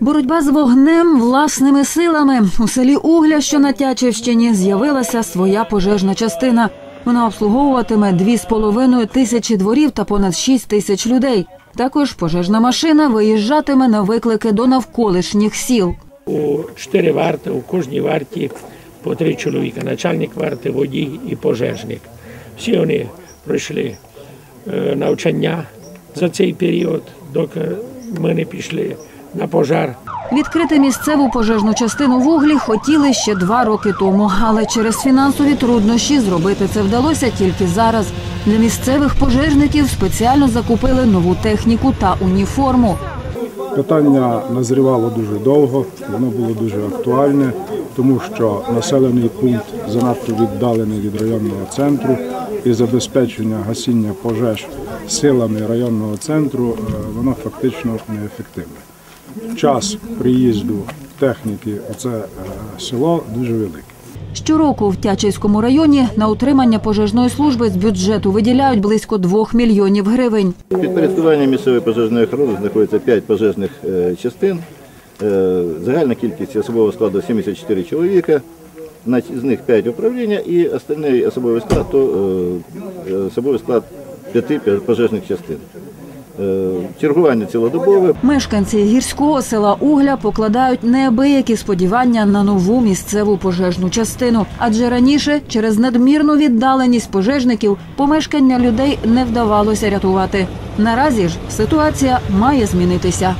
Боротьба з вогнем власними силами. У селі Угля, що на Тячівщині, з'явилася своя пожежна частина. Вона обслуговуватиме дві з половиною тисячі дворів та понад шість тисяч людей. Також пожежна машина виїжджатиме на виклики до навколишніх сіл. У чотири варти, у кожній варті по три чоловіка. Начальник варти, водій і пожежник. Всі вони пройшли е, навчання за цей період, доки ми не пішли на пожар. Відкрити місцеву пожежну частину в углі хотіли ще два роки тому, але через фінансові труднощі зробити це вдалося тільки зараз. Для місцевих пожежників спеціально закупили нову техніку та уніформу. Питання назрівало дуже довго, воно було дуже актуальне, тому що населений пункт занадто віддалений від районного центру і забезпечення гасіння пожеж силами районного центру е, воно фактично неефективне. Час приїзду техніки у це е, село дуже великий. Щороку в Тячівському районі на утримання пожежної служби з бюджету виділяють близько 2 мільйонів гривень. У підпорядкуванні місцевої пожежної охорони знаходиться 5 пожежних е, частин. Загальна кількість особового складу 74 чоловіка. Значить, З них 5 управління і остальний особовий склад то е, особовий склад 5 пожежних частин. Е, Чергування цілодобове. Мешканці гірського села Угля покладають неабиякі сподівання на нову місцеву пожежну частину, адже раніше через надмірну віддаленість пожежників помешкання людей не вдавалося рятувати. Наразі ж ситуація має змінитися.